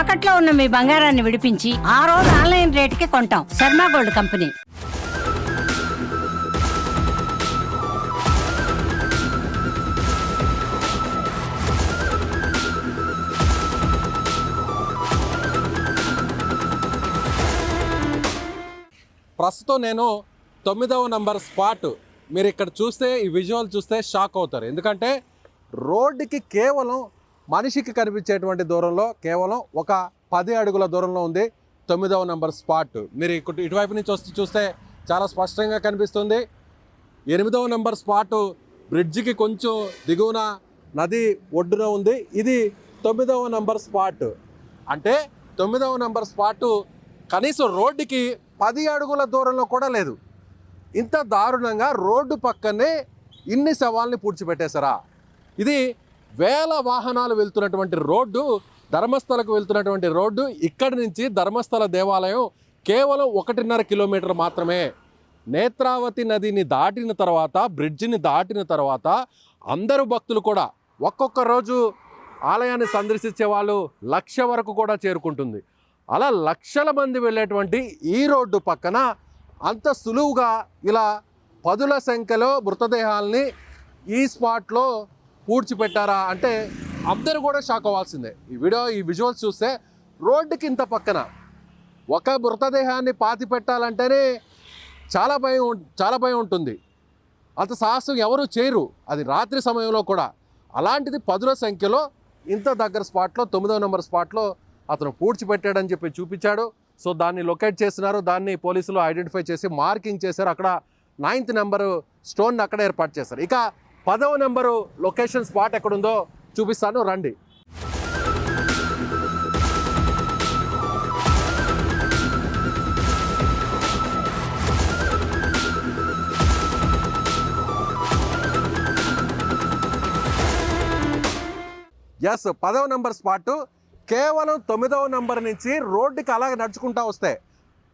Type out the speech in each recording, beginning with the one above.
తాకట్లో ఉన్న మీ బంగారాన్ని విడిపించి ఆ రోజు ఆన్లైన్ రేటుకి కొంటాం. Sharma gold company. ప్రస్తుతం నేను తొమ్మిదవ నంబర్ స్పాట్. మీరు ఇక్కడ చూస్తే ఈ విజువల్ చూస్తే షాక్ అవుతారు. ఎందుకంటే రోడ్డుకి కేవలం మనిషికి కనిపించేటువంటి దూరంలో కేవలం ఒక పది అడుగుల దూరంలో ఉంది తొమ్మిదవ నెంబర్ స్పాట్. మీరు ఇటువైపు నుంచి వస్తే చూస్తే చాలా స్పష్టంగా కనిపిస్తుంది. ఎనిమిదవ నంబర్ స్పాట్ బ్రిడ్జికి కొంచెం దిగువన నది ఒడ్డున ఉంది. ఇది తొమ్మిదవ నంబర్ స్పాట్. అంటే తొమ్మిదవ నంబర్ స్పాట్ కనీసం రోడ్డుకి పది అడుగుల దూరంలో కూడా లేదు. ఇంత దారుణంగా రోడ్డు పక్కనే ఇన్ని సవాల్ని పూడ్చిపెట్టేశారా? ఇది వేల వాహనాలు వెళ్తున్నటువంటి రోడ్డు ధర్మస్థలకు వెళ్తున్నటువంటి రోడ్డు ఇక్కడి నుంచి ధర్మస్థల దేవాలయం కేవలం ఒకటిన్నర కిలోమీటర్ మాత్రమే. నేత్రావతి నదిని దాటిన తర్వాత బ్రిడ్జిని దాటిన తర్వాత అందరూ భక్తులు కూడా ఒక్కొక్క రోజు ఆలయాన్ని సందర్శించే వాళ్ళు లక్ష వరకు కూడా చేరుకుంటుంది. అలా లక్షల మంది వెళ్ళేటువంటి ఈ రోడ్డు పక్కన అంత సులువుగా ఇలా పదుల సంఖ్యలో మృతదేహాల్ని ఈ స్పాట్లో పూడ్చిపెట్టారా అంటే అందరూ కూడా షాక్ అవ్వాల్సిందే. ఈ వీడియో ఈ విజువల్స్ చూస్తే రోడ్డుకి ఇంత పక్కన ఒక మృతదేహాన్ని పాతి పెట్టాలంటేనే చాలా భయం చాలా భయం ఉంటుంది. అంత సాహసం ఎవరు చేయరు. అది రాత్రి సమయంలో కూడా. అలాంటిది పదుల సంఖ్యలో ఇంత దగ్గర స్పాట్లో తొమ్మిదవ నెంబర్ స్పాట్లో అతను పూడ్చిపెట్టాడని చెప్పి చూపించాడు. సో దాన్ని లొకేట్ చేసినారు దాన్ని పోలీసులు ఐడెంటిఫై చేసి మార్కింగ్ చేశారు. అక్కడ నైన్త్ నెంబరు స్టోన్ అక్కడ ఏర్పాటు చేశారు. ఇక పదవ నెంబరు లొకేషన్ స్పాట్ ఎక్కడుందో చూపిస్తాను రండి. ఎస్ పదవ నెంబర్ స్పాట్ కేవలం తొమ్మిదవ నెంబర్ నుంచి రోడ్డుకి అలాగే నడుచుకుంటా వస్తే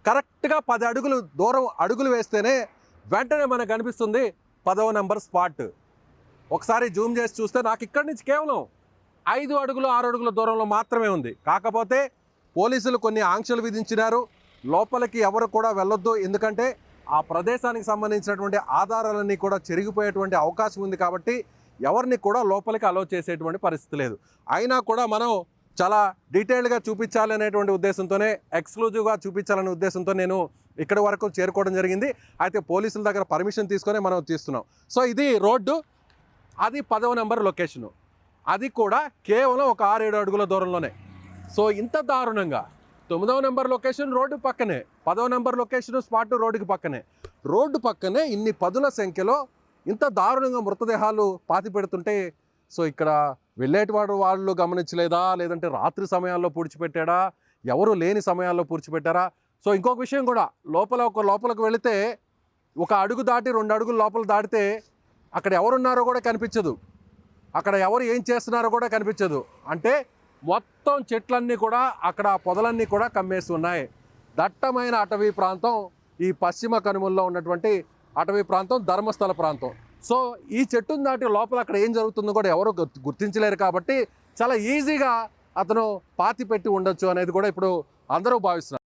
కరెక్ట్గా పది అడుగులు దూరం అడుగులు వేస్తేనే వెంటనే మనకు కనిపిస్తుంది పదవ నెంబర్ స్పాట్. ఒకసారి జూమ్ చేసి చూస్తే నాకు ఇక్కడి నుంచి కేవలం ఐదు అడుగులు ఆరు అడుగుల దూరంలో మాత్రమే ఉంది. కాకపోతే పోలీసులు కొన్ని ఆంక్షలు విధించినారు. లోపలికి ఎవరు కూడా వెళ్ళొద్దు. ఎందుకంటే ఆ ప్రదేశానికి సంబంధించినటువంటి ఆధారాలన్నీ కూడా చెరిగిపోయేటువంటి అవకాశం ఉంది కాబట్టి ఎవరిని కూడా లోపలికి అలో చేసేటువంటి పరిస్థితి లేదు. అయినా కూడా మనం చాలా డీటెయిల్డ్గా చూపించాలి అనేటువంటి ఉద్దేశంతోనే ఎక్స్క్లూజివ్గా చూపించాలనే ఉద్దేశంతో నేను ఇక్కడి వరకు చేరుకోవడం జరిగింది. అయితే పోలీసుల దగ్గర పర్మిషన్ తీసుకొని మనం తీస్తున్నాం. సో ఇది రోడ్డు. అది పదవ నెంబర్ లొకేషను. అది కూడా కేవలం ఒక ఆరు ఏడు అడుగుల దూరంలోనే. సో ఇంత దారుణంగా. తొమ్మిదవ నెంబర్ లొకేషన్ రోడ్డు పక్కనే. పదవ నెంబర్ లొకేషన్ స్పాట్ రోడ్డుకి పక్కనే. రోడ్డు పక్కనే ఇన్ని పదుల సంఖ్యలో ఇంత దారుణంగా మృతదేహాలు పాతి పెడుతుంటే సో ఇక్కడ వెళ్ళేటివాడు వాళ్ళు గమనించలేదా? లేదంటే రాత్రి సమయాల్లో పూడ్చిపెట్టాడా? ఎవరు లేని సమయాల్లో పూడ్చిపెట్టారా? సో ఇంకొక విషయం కూడా. లోపల ఒక లోపలికి వెళితే ఒక అడుగు దాటి రెండు అడుగులు లోపల దాటితే అక్కడ ఎవరున్నారో కూడా కనిపించదు. అక్కడ ఎవరు ఏం చేస్తున్నారో కూడా కనిపించదు. అంటే మొత్తం చెట్లన్నీ కూడా అక్కడ పొదలన్నీ కూడా కమ్మేసి ఉన్నాయి. దట్టమైన అటవీ ప్రాంతం ఈ పశ్చిమ కనుమల్లో ఉన్నటువంటి అటవీ ప్రాంతం ధర్మస్థల ప్రాంతం. సో ఈ చెట్టును దాటి లోపల అక్కడ ఏం జరుగుతుందో కూడా ఎవరు గుర్తించలేరు కాబట్టి చాలా ఈజీగా అతను పాతి పెట్టి ఉండొచ్చు అనేది కూడా ఇప్పుడు అందరూ భావిస్తున్నారు.